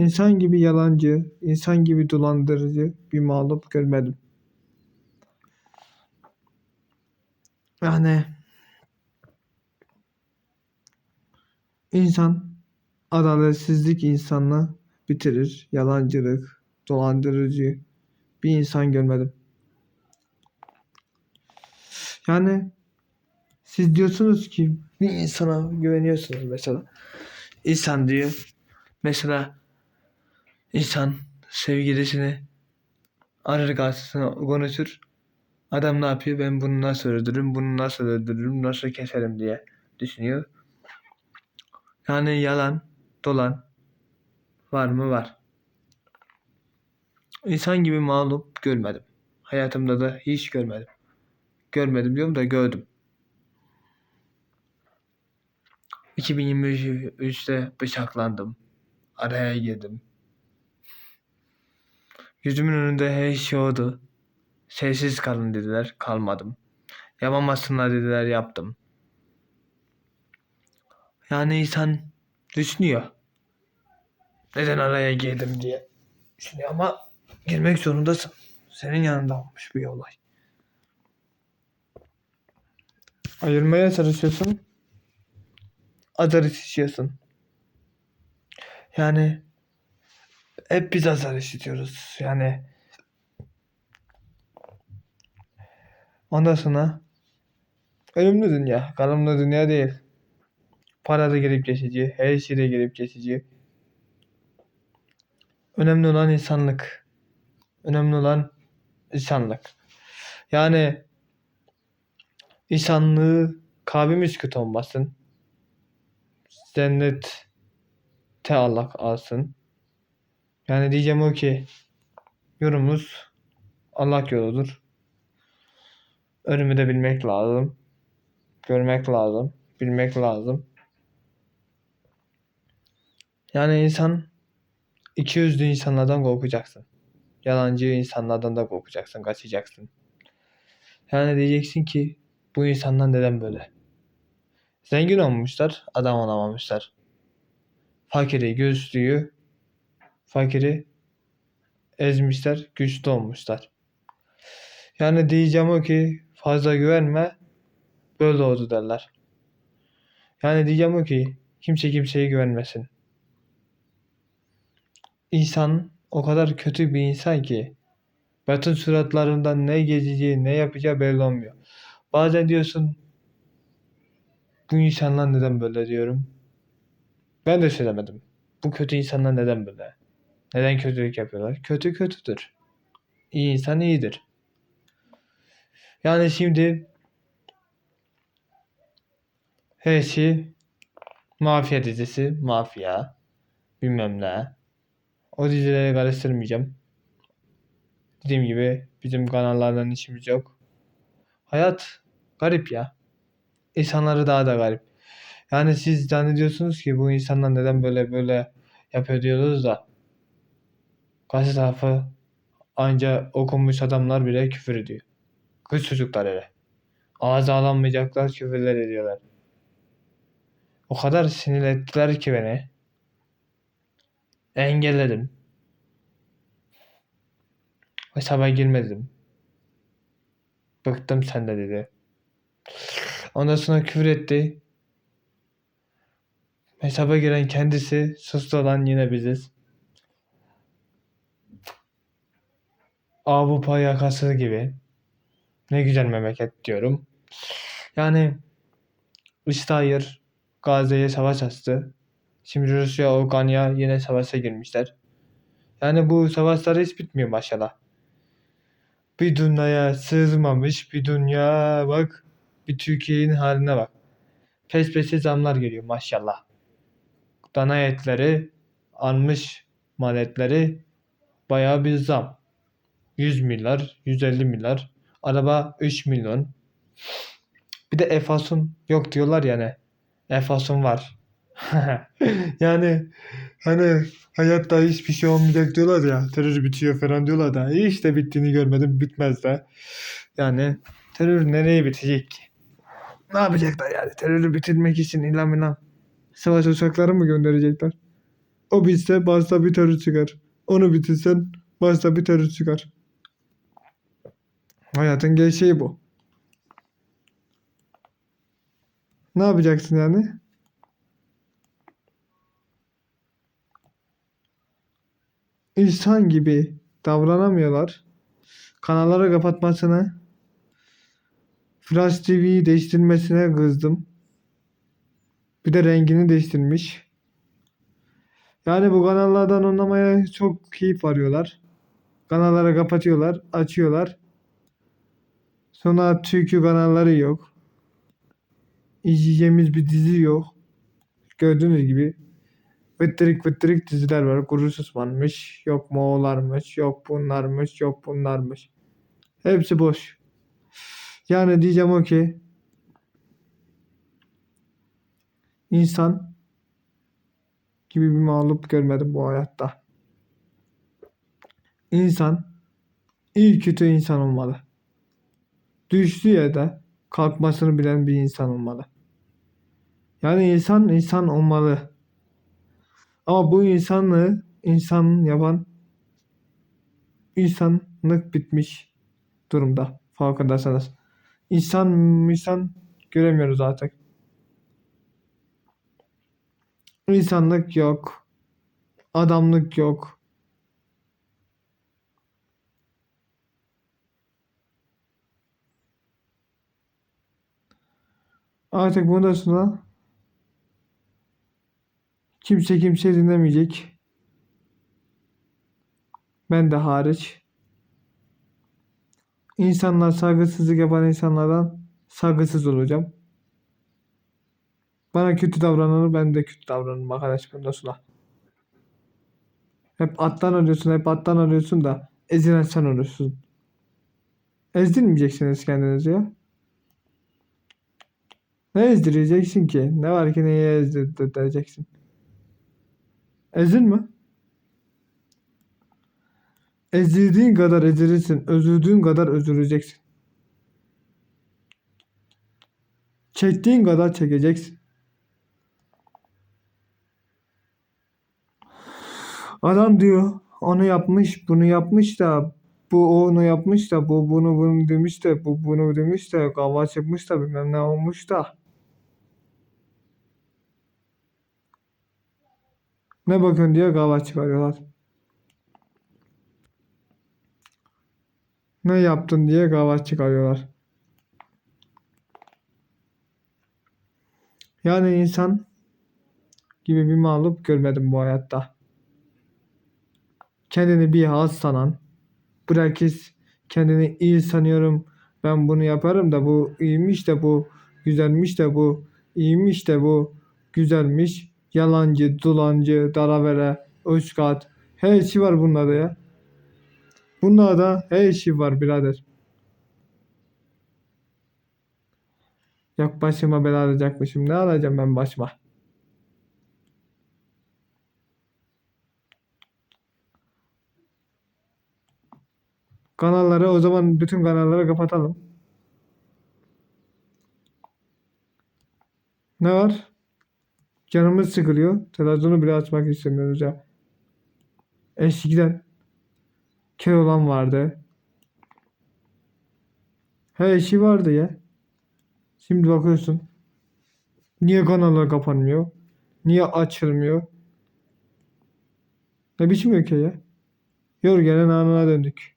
İnsan gibi yalancı, insan gibi dolandırıcı bir mağlup görmedim. Yani insan adaletsizlik insanla bitirir. Yalancılık, dolandırıcı bir insan görmedim. Yani siz diyorsunuz ki bir insana güveniyorsunuz mesela. İnsan diyor mesela insan sevgilisini arar karşısına konuşur. Adam ne yapıyor? Ben bunu nasıl öldürürüm, bunu nasıl öldürürüm, nasıl keserim diye düşünüyor. Yani yalan, dolan var mı? Var. İnsan gibi mağlup görmedim. Hayatımda da hiç görmedim. Görmedim diyorum da gördüm. 2023'te bıçaklandım. Araya girdim. Yüzümün önünde her şey oldu. Sessiz kalın dediler. Kalmadım. Yapamazsınlar dediler. Yaptım. Yani insan düşünüyor. Neden araya girdim diye. Düşünüyor ama girmek zorundasın. Senin yanında olmuş bir olay. Ayırmaya çalışıyorsun. Azar işitiyorsun. Yani hep biz azar işitiyoruz. Yani ondan sonra ölümlü dünya. Kalımlı dünya değil. Para da gelip geçici. Her şey de gelip geçici. Önemli olan insanlık. Önemli olan insanlık. Yani insanlığı kalbimiz kötü olmasın. Cennet te Allah alsın. Yani diyeceğim o ki yorumumuz Allah yoludur. Ölümü de bilmek lazım. Görmek lazım. Bilmek lazım. Yani insan iki yüzlü insanlardan korkacaksın. Yalancı insanlardan da korkacaksın, kaçacaksın. Yani diyeceksin ki bu insanlar neden böyle? Zengin olmuşlar, adam olamamışlar. Fakiri, güçlüyü, fakiri ezmişler, güçlü olmuşlar. Yani diyeceğim o ki fazla güvenme, böyle oldu derler. Yani diyeceğim o ki kimse kimseye güvenmesin. İnsan o kadar kötü bir insan ki bütün suratlarından ne gezeceği ne yapacağı belli olmuyor. Bazen diyorsun bu insanlar neden böyle diyorum. Ben de söylemedim. Bu kötü insanlar neden böyle? Neden kötülük yapıyorlar? Kötü kötüdür. İyi insan iyidir. Yani şimdi her şey mafya dizisi, mafya, bilmem ne. O dizileri karıştırmayacağım. Dediğim gibi bizim kanallardan işimiz yok. Hayat garip ya. İnsanları daha da garip. Yani siz zannediyorsunuz ki bu insanlar neden böyle böyle yapıyor diyoruz da karşı tarafı anca okumuş adamlar bile küfür ediyor. Kız çocuklar hele. Ağza alamayacaklar küfürler ediyorlar. O kadar sinir ettiler ki beni. Engelledim. Hesaba girmedim. Bıktım sende dedi. Ondan sonra küfür etti. Hesaba giren kendisi, sustu olan yine biziz. Avrupa yakası gibi. Ne güzel memleket diyorum. Yani İsrail Gazze'ye savaş açtı. Şimdi Rusya, Ukrayna yine savaşa girmişler. Yani bu savaşlar hiç bitmiyor maşallah. Bir dünyaya sığmamış bir dünya bak. Bir Türkiye'nin haline bak. Peş peşe zamlar geliyor maşallah. Dana etleri almış mal etleri bayağı bir zam. 100 milyar, 150 milyar. Araba 3 milyon. Bir de enflasyon yok diyorlar yani. Enflasyon var. yani hani hayatta hiçbir şey olmayacak diyorlar ya. Terör bitiyor falan diyorlar da. Hiç de bittiğini görmedim. Bitmez de. Yani terör nereye bitecek ki? Ne yapacaklar yani? Terörü bitirmek için ilan ilan savaş uçakları mı gönderecekler? O bitse başta bir terör çıkar. Onu bitirsen başta bir terör çıkar. Hayatın gerçeği bu. Ne yapacaksın yani? İnsan gibi davranamıyorlar. Kanalları kapatmasına, Flash TV'yi değiştirmesine kızdım. Bir de rengini değiştirmiş. Yani bu kanallardan anlamaya çok keyif arıyorlar. Kanalları kapatıyorlar, açıyorlar. Sonra türkü kanalları yok. İzleyeceğimiz bir dizi yok. Gördüğünüz gibi vıttırık vıttırık diziler var. Kuru Susman'mış, yok Moğollarmış, yok bunlarmış, yok bunlarmış. Hepsi boş. Yani diyeceğim o ki insan gibi bir mağlup görmedim bu hayatta. İnsan iyi kötü insan olmalı. Düştüğü yerde kalkmasını bilen bir insan olmalı. Yani insan insan olmalı. Ama bu insanlığı insan yapan insanlık bitmiş durumda. Farkındaysanız. İnsan insan göremiyoruz artık. İnsanlık yok. Adamlık yok. Artık bundan sonra kimse kimse dinlemeyecek. Ben de hariç. İnsanlar saygısızlık yapan insanlardan saygısız olacağım. Bana kötü davrananı ben de kötü davranırım arkadaş bundan sonra. Hep attan alıyorsun, hep attan alıyorsun da ezilen sen oluyorsun. Ezdirmeyeceksiniz kendinizi ya. Ne ezdireceksin ki? Ne var ki neye ezdireceksin? Ezilme. Ezildiğin kadar ezilirsin. Özüldüğün kadar özüleceksin. Çektiğin kadar çekeceksin. Adam diyor onu yapmış bunu yapmış da bu onu yapmış da bu bunu bunu demiş de bu bunu demiş de kavga çıkmış da bilmem ne olmuş da. Ne bakın diye kavga çıkarıyorlar. Ne yaptın diye kavga çıkarıyorlar. Yani insan gibi bir mağlup görmedim bu hayatta. Kendini bir haz sanan, bırakız kendini iyi sanıyorum, ben bunu yaparım da bu iyiymiş de bu güzelmiş de bu iyiymiş de bu güzelmiş, yalancı, dolancı, dalavere, özkat, her şey var bunlarda ya. Bunlarda her şey var birader. Yok başıma bela alacakmışım. Ne alacağım ben başıma? Kanalları o zaman bütün kanalları kapatalım. Ne var? Canımız sıkılıyor. Televizyonu bile açmak istemiyoruz ya. Eskiden Keloğlan vardı. Her şey vardı ya. Şimdi bakıyorsun. Niye kanallar kapanmıyor? Niye açılmıyor? Ne biçim ülke ya? Yor gelen anına döndük.